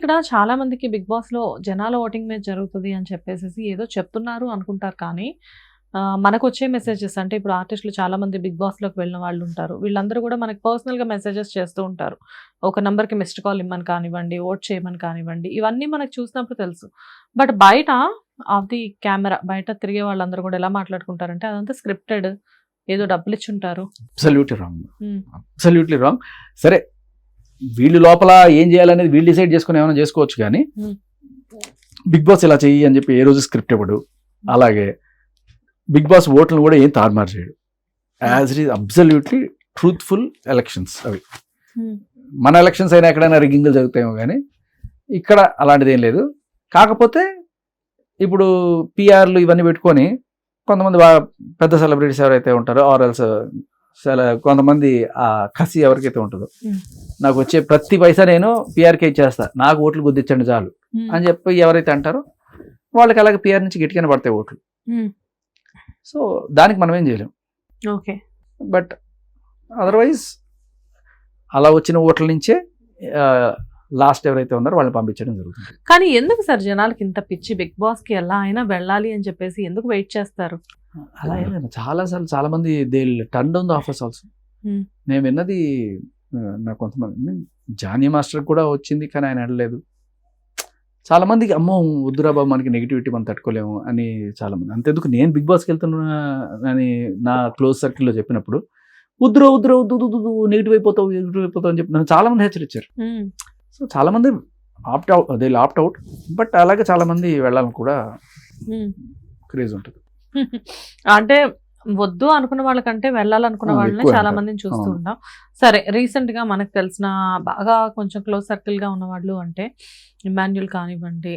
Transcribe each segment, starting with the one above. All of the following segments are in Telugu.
ఇక్కడ చాలా మందికి బిగ్ బాస్లో జనాల ఓటింగ్ మీద జరుగుతుంది అని చెప్పేసి ఏదో చెప్తున్నారు అనుకుంటారు కానీ మనకు వచ్చే మెసేజెస్ అంటే ఇప్పుడు ఆర్టిస్టులు చాలా మంది బిగ్ బాస్లోకి వెళ్ళిన వాళ్ళు ఉంటారు. వీళ్ళందరూ కూడా మనకి పర్సనల్గా మెసేజెస్ చేస్తూ ఉంటారు. ఒక నంబర్కి మిస్డ్ కాల్ ఇమ్మని కానివ్వండి ఓట్ చేయమని కానివ్వండి ఇవన్నీ మనకు చూసినప్పుడు తెలుసు. బట్ బయట ఆఫ్ ది కెమెరా బయట తిరిగే వాళ్ళందరూ కూడా ఎలా మాట్లాడుకుంటారంటే అదంతా స్క్రిప్టెడ్ ఏదో డబ్బులు ఇచ్చుంటారు అబ్సల్యూట్లీ రాంగ్. అబ్సల్యూట్లీ రాంగ్ సరే వీళ్ళు లోపల ఏం చేయాలనేది వీళ్ళు డిసైడ్ చేసుకుని ఏమైనా చేసుకోవచ్చు కానీ Hmm. బిగ్ బాస్ ఇలా చెయ్యి అని చెప్పి ఏ రోజు స్క్రిప్ట్ ఇవ్వడు. అలాగే బిగ్ బాస్ ఓట్లను కూడా ఏం తారుమారు చేయడు. As it is absolutely truthful elections అవి. Hmm. మన ఎలక్షన్స్ అయినా ఎక్కడైనా రిగ్గింగ్లు జరుగుతాయేమో కానీ ఇక్కడ అలాంటిది ఏం లేదు. కాకపోతే ఇప్పుడు పిఆర్లు ఇవన్నీ పెట్టుకొని కొంతమంది బాగా పెద్ద సెలబ్రిటీస్ ఎవరైతే ఉంటారో ఆర్ఎల్స్ కొంతమంది ఆ కసి ఎవరికైతే ఉంటుందో. నాకు వచ్చే ప్రతి పైసా నేను పిఆర్కే ఇచ్చేస్తా నాకు ఓట్లు గుద్దించండి చాలు. అని చెప్పి ఎవరైతే అంటారో వాళ్ళకి అలాగే పిఆర్ నుంచి గట్టిగానే పడతాయి ఓట్లు. సో దానికి మనం ఏం చేయలేం. ఓకే. బట్ అదర్వైజ్ అలా వచ్చిన ఓట్ల నుంచే లాస్ట్ ఎవరైతే ఉన్నారో వాళ్ళని పంపించడం జరుగుతుంది. కానీ ఎందుకు సార్ జనాలకి ఇంత పిచ్చి? బిగ్ బాస్కి ఎలా అయినా వెళ్ళాలి అని చెప్పేసి ఎందుకు వెయిట్ చేస్తారు? అలా ఏం లేదు చాలా సార్లు చాలా మంది they turn down the offers also. నేను విన్నది నాకు కొంతమంది జానీ మాస్టర్ కూడా వచ్చింది కానీ ఆయన అడలేదు. చాలా మందికి అమ్మో వద్దురా బాబు మనకి నెగిటివిటీ మనం తట్టుకోలేము అని చాలా మంది. అంతెందుకు నేను బిగ్ బాస్కి వెళ్తున్నా అని నా క్లోజ్ సర్కిల్లో చెప్పినప్పుడు వద్దురా వద్దురా వద్దు వద్దు, నెగిటివ్ అయిపోతావు నెగిటివ్ అయిపోతావు అని చెప్పి నన్ను చాలా మంది హెచ్చరించారు. సో చాలా మంది ఆప్ట్ అవుట్ అదే ఆప్ట్ అవుట్ బట్ అలాగే చాలా మంది వెళ్ళాలని కూడా. క్రేజ్ ఉంటుంది. అంటే వద్దు అనుకున్న వాళ్ళకంటే వెళ్ళాలనుకున్న వాళ్ళని చాలా. మందిని చూస్తూ. ఉంటాం సరే రీసెంట్గా మనకు తెలిసిన బాగా కొంచెం క్లోజ్ సర్కిల్గా ఉన్న వాళ్ళు అంటే ఇమాన్యుల్ కానివ్వండి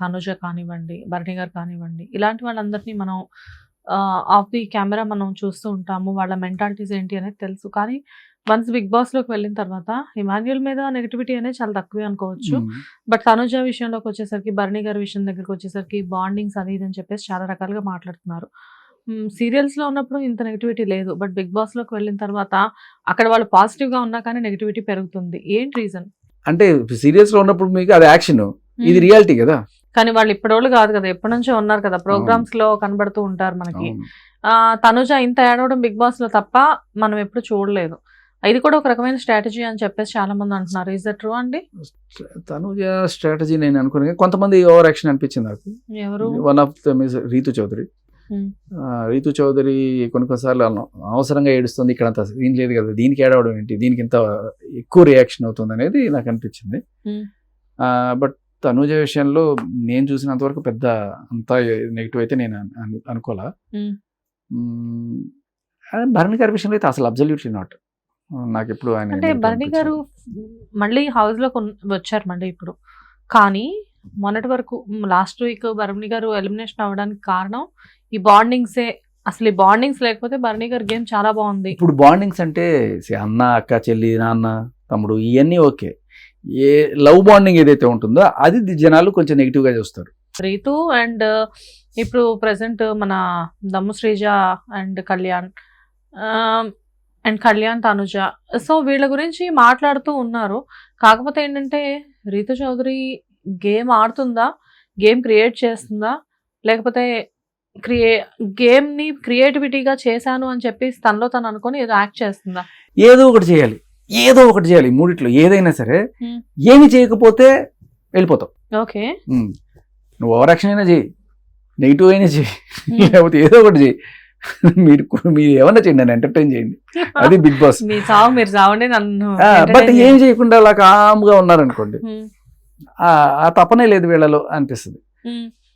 తనుజ కానివ్వండి భరణి గారు కానివ్వండి ఇలాంటి వాళ్ళందరినీ మనం ఆఫ్ ది కెమెరా మనం చూస్తూ ఉంటాము వాళ్ళ మెంటాలిటీస్ ఏంటి అనేది తెలుసు కానీ వన్స్ బిగ్ బాస్లోకి వెళ్ళిన తర్వాత ఇమాన్యుల్ మీద నెగిటివిటీ అనేది చాలా తక్కువే అనుకోవచ్చు. బట్ తనుజ విషయంలోకి వచ్చేసరికి భరణి గారి విషయం దగ్గరికి వచ్చేసరికి బాండింగ్స్ అది ఇది అని చెప్పేసి చాలా రకాలుగా మాట్లాడుతున్నారు. సీరియల్స్లో ఉన్నప్పుడు ఇంత నెగిటివిటీ లేదు. బట్ బిగ్ బాస్లోకి వెళ్ళిన తర్వాత అక్కడ వాళ్ళు పాజిటివ్గా ఉన్నా కానీ నెగిటివిటీ పెరుగుతుంది. ఏంటి రీజన్? అంటే సీరియస్లో ఉన్నప్పుడు మీకు అది యాక్షన్. ఇది రియాలిటీ కదా? కానీ వాళ్ళు ఇప్పటివాళ్ళు కాదు కదా. ఎప్పటి నుంచో ఉన్నారు కదా. ప్రోగ్రామ్స్లో కనబడుతూ ఉంటారు మనకి. తనుజ ఇంత ఏడవడం బిగ్ బాస్లో తప్ప మనం ఎప్పుడు చూడలేదు. ఇది కూడా ఒక రకమైన స్ట్రాటజీ అని చెప్పేసి చాలా మంది అంటున్నారు ఇస్ ట్రూ అండి? తనుజ స్ట్రాటజీ నేను అనుకున్నాను కొంతమంది ఓవర్ యాక్షన్ అనిపించింది నాకు. ఎవరు? One of the miss Rithu Chowdary Hmm. Rithu Chowdary కొన్ని కొన్నిసార్లు అవసరంగా ఏడుస్తుంది ఇక్కడ అంత సీన్ లేదు కదా దీనికి ఏడవడం ఏంటి దీనికి ఇంత ఎక్కువ రియాక్షన్ అవుతుంది అనేది నాకు అనిపించింది. Hmm. బట్ తనుజ విషయంలో నేను చూసినంత వరకు పెద్ద అంత నెగిటివ్ అయితే నేను అను- అను- అనుకోలే. Hmm. అదే భరణి గారి విషయంలో అయితే అసలు అబ్జల్యూట్లీ నాట్ నాకు ఎప్పుడు ఆయన అంటే భరణి గారు మళ్ళీ హౌస్లో వచ్చారు మళ్ళీ ఇప్పుడు. కానీ మొన్నటి వరకు last week Bharani garu elimination అవ్వడానికి కారణం ఈ బాండింగ్సే అసలు ఈ బాండింగ్స్ లేకపోతే భరణి గారి గేమ్ చాలా బాగుంది. ఇప్పుడు బాండింగ్స్ అంటే అన్న అక్క చెల్లి నాన్న తమ్ముడు ఇవన్నీ ఓకే. ఏ లవ్ బాండింగ్ ఏదైతే ఉంటుందో అది జనాలు కొంచెం నెగిటివ్గా చూస్తారు. రీతు అండ్ ఇప్పుడు ప్రెసెంట్ మన Dammu Srija and Kalyan. And Kalyan Tanuja. So వీళ్ళ గురించి మాట్లాడుతూ ఉన్నారు. కాకపోతే ఏంటంటే రీతు చౌదరి గేమ్ ఆడుతుందా? గేమ్ క్రియేట్ చేస్తుందా? లేకపోతే క్రియే గేమ్ని క్రియేటివిటీగా చేశాను అని చెప్పి తనలో తను అనుకొని ఏదో యాక్ట్ చేస్తుందా? ఏదో ఒకటి చేయాలి. ఏదో ఒకటి చేయాలి మూడిట్లో. ఏదైనా సరే. ఏమి చేయకపోతే వెళ్ళిపోతావు ఓకే. నువ్వు ఓవర్ యాక్షన్ అయినా చేయి. నెగిటివ్ అయినా చేయి. లేకపోతే ఏదో ఒకటి చేయి. మీరు మీరు ఏమన్నా చేయండి నన్ను ఎంటర్టైన్ చేయండి అది బిగ్ బాస్ మీ సావు మీరు సావండి నన్ను బట్ ఏం. చేయకుండా అలా కామ్గా ఉన్నారనుకోండి. ఆ- తపనే లేదు వీళ్ళలో అనిపిస్తుంది.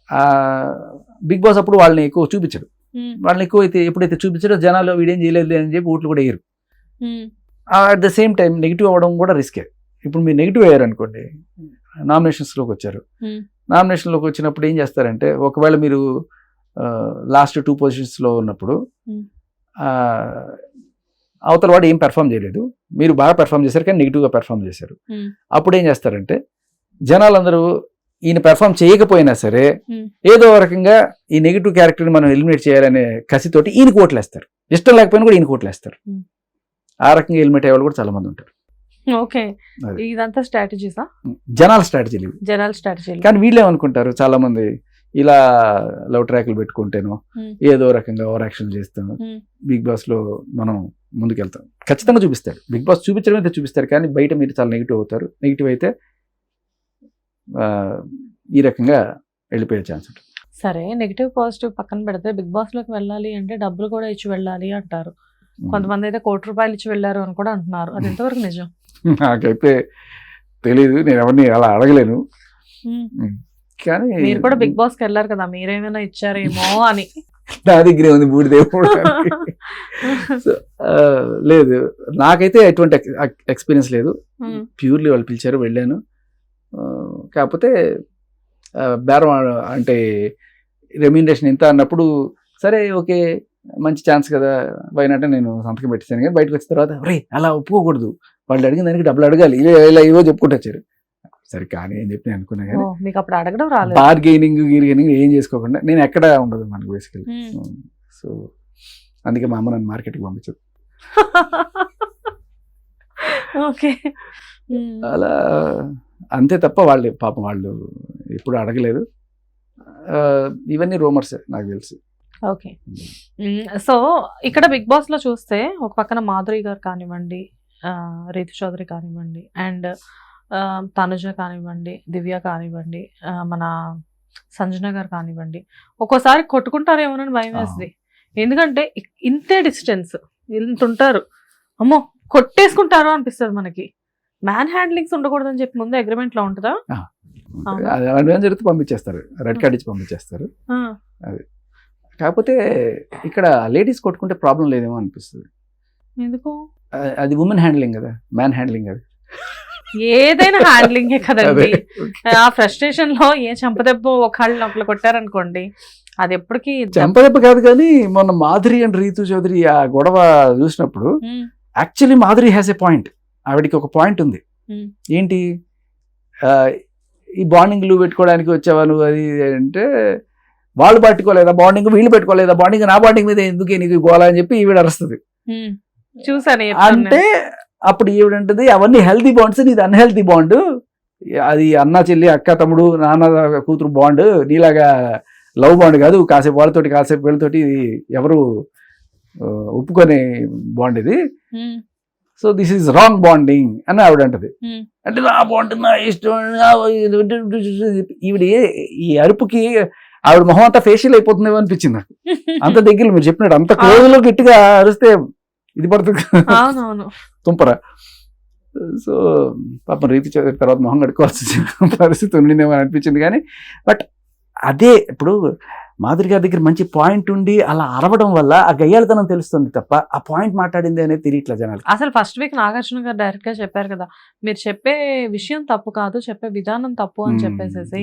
ఆ బిగ్ బాస్ అప్పుడు వాళ్ళని ఎక్కువ చూపించడు. వాళ్ళని ఎక్కువ అయితే ఎప్పుడైతే చూపించారో జనాలు వీడేం చేయలేదు అని చెప్పి ఓట్లు కూడా వేయరు. At the same time negative అవ్వడం కూడా రిస్కే ఇప్పుడు మీరు నెగిటివ్ అయ్యారు అనుకోండి నామినేషన్స్లోకి వచ్చారు. నామినేషన్లోకి వచ్చినప్పుడు ఏం చేస్తారంటే ఒకవేళ మీరు లాస్ట్ టూ పొజిషన్స్లో ఉన్నప్పుడు Hmm. అవతల వాడు ఏం పెర్ఫామ్ చేయలేదు మీరు బాగా పెర్ఫామ్ చేశారు కానీ నెగిటివ్గా పెర్ఫామ్ చేశారు Hmm. అప్పుడు ఏం చేస్తారంటే జనాలందరూ ఈయన పెర్ఫామ్ చేయకపోయినా సరే Hmm. ఏదో రకంగా ఈ నెగిటివ్ క్యారెక్టర్ని మనం ఎలిమినేట్ చేయాలనే కసితోటి ఈయన కోట్లేస్తారు ఇష్టం లేకపోయినా కూడా ఈయన కోట్లేస్తారు. ఆ రకంగా ఎలిమినేట్ అయ్యే వాళ్ళు కూడా చాలా మంది ఉంటారు ఓకే. ఇదంతా స్ట్రాటజీసా జనాల స్ట్రాటజీలు ఇవి. జనరల్ స్ట్రాటజీ కానీ వీళ్ళు ఏమనుకుంటారు చాలా మంది ఇలా లవ్ ట్రాక్లు పెట్టుకుంటేను. ఏదో రకంగా ఓవర్ యాక్షన్ చేస్తాను. బిగ్ బాస్లో మనం ముందుకెళ్తాం. ఖచ్చితంగా చూపిస్తాడు బిగ్ బాస్ చూపించడం అయితే చూపిస్తారు. కానీ బయట మీరు చాలా నెగిటివ్ అవుతారు. నెగిటివ్ అయితే ఈ రకంగా వెళ్ళిపోయే ఛాన్స్ ఉంటుంది. సరే నెగిటివ్ పాజిటివ్ పక్కన పెడితే బిగ్ బాస్లోకి వెళ్ళాలి అంటే డబ్బులు కూడా ఇచ్చి వెళ్ళాలి అంటారు. కొంతమంది అయితే కోటి రూపాయలు ఇచ్చి వెళ్ళారు అని కూడా అంటున్నారు. అది ఎంతవరకు నిజం? నాకైతే తెలియదు నేను ఎవరిని అలా అడగలేను. కానీ మీరు కూడా బిగ్ బాస్కి వెళ్ళారు కదా మీరేమైనా ఇచ్చారేమో అని. నా దగ్గరే ఉంది మూడు దేవుడు లేదు. నాకైతే ఎటువంటి ఎక్స్పీరియన్స్ లేదు. ఉమ్. ప్యూర్లీ వాళ్ళు పిలిచారు వెళ్ళాను. కాకపోతే బేరం అంటే రెమ్యూనరేషన్ ఇంత అన్నప్పుడు సరే ఓకే మంచి ఛాన్స్ కదా పోయినట్టే నేను సంతకం పెట్టేశాను. కానీ బయటకు వచ్చిన తర్వాత రే అలా ఒప్పుకోకూడదు. వాళ్ళు అడిగిన దానికి డబ్బులు అడగాలి. ఇలా ఇలా ఇవో చెప్పుకుంటూ వచ్చారు. సరే కానీ అని చెప్పి నేను అనుకున్నా కానీ మీకు అప్పుడు అడగడం రాలేదు బార్గెనింగ్ గీర్గెనింగ్ ఏం చేసుకోకుండా నేను ఎక్కడ ఉండదు మనకు బేసికల్. సో అందుకే మా అమ్మ నన్ను మార్కెట్కి పంపించదు ఓకే. అలా అంతే తప్ప వాళ్ళు పాపం వాళ్ళు ఎప్పుడు అడగలేదు ఇవన్నీ రూమర్స్ నాకు తెలిసి ఓకే మ్మ్. సో ఇక్కడ బిగ్ బాస్లో చూస్తే ఒక పక్కన మాధురి గారు కానివ్వండి ఆ, రీతు చౌదరి కానివ్వండి అండ్ తనుజ కానివ్వండి దివ్య కానివ్వండి మన సంజన గారు కానివ్వండి ఒక్కోసారి కొట్టుకుంటారేమోనని భయం. వేస్తుంది. ఎందుకంటే ఇంతే డిస్టెన్స్. ఇంత ఉంటారు అమ్మో కొట్టేసుకుంటారు అనిపిస్తుంది మనకి. మ్యాన్ హ్యాండ్లింగ్స్ ఉండకూడదని చెప్పి ముందు అగ్రిమెంట్లో ఉంటుందా? అది ఏం జరిగితే పంపించేస్తారు. రెడ్ కార్డ్ ఇచ్చి పంపించేస్తారు. ఆ, కాకపోతే ఇక్కడ లేడీస్ కొట్టుకుంటే ప్రాబ్లం లేదేమో అనిపిస్తుంది. ఎందుకు? అది ఉమెన్ హ్యాండ్లింగ్ కదా. మ్యాన్ హ్యాండ్లింగ్ అది. ఏదైనా హ్యాండ్లింగే కదండి. ఆ ఫ్రస్ట్రేషన్లో ఏ చంపదెబ్బ ఒకళ్ళు ఒకళ్ళు కొట్టారనుకోండి అది ఎప్పటికీ చెంపదెబ్బ కాదు కానీ మొన్న మాధురి అండ్ రీతు చౌదరి ఆ గొడవ చూసినప్పుడు actually Madhuri has a point ఆవిడకి ఒక పాయింట్ ఉంది. ఏంటి? ఈ బాండింగ్లు పెట్టుకోవడానికి వచ్చావా నువ్వు? అది అంటే వాళ్ళు పట్టుకోలేదా బాండింగ్ వీళ్ళు పెట్టుకోలేదా బాండింగ్ నా బాండింగ్ మీద ఎందుకే నీకు గోల అని చెప్పి ఈవిడ అరుస్తుంది. చూసాను అంటే అప్పుడు ఈవిడంటది అవన్నీ హెల్తీ బాండ్స్ నీది అన్హెల్తీ బాండ్ అది అన్న చెల్లి అక్క తమ్ముడు నాన్న కూతురు బాండ్ నీలాగా లవ్ బాండ్ కాదు కాసేపు వాళ్ళతోటి కాసేపు వీళ్ళతోటి ఎవరు ఒప్పుకునే బాండ్ ఇది. So this is wrong bonding అని ఆవిడ అంటది. అంటే నా బాండ్ నా ఇష్టం ఈవిడ ఈ అరుపుకి ఆవిడ మొహం అంతా ఫేషియల్ అయిపోతుందేమో అనిపించింది నాకు. అంత దగ్గర మీరు చెప్పినట్టు అంత క్లోజ్లో గట్టిగా అరిస్తే ఇది పడుతుంది. తుంపర. సో పాపం రీతి చదివిన తర్వాత మొహం కడుక్కోవాల్సిన పరిస్థితి ఉండిందేమో అని అనిపించింది కానీ బట్ అదే ఇప్పుడు మాధురి గారి దగ్గర మంచి పాయింట్ ఉండి అలా అరవడం వల్ల ఆ గయ్యాళతనం తెలుస్తుంది తప్ప ఆ పాయింట్ మాట్లాడింది అనేది తెలియట్లే జనాలకి. అసలు ఫస్ట్ వీక్ నాగార్జున గారు డైరెక్ట్గా చెప్పారు కదా మీరు చెప్పే విషయం తప్పు కాదు చెప్పే విధానం తప్పు అని చెప్పేసేసి.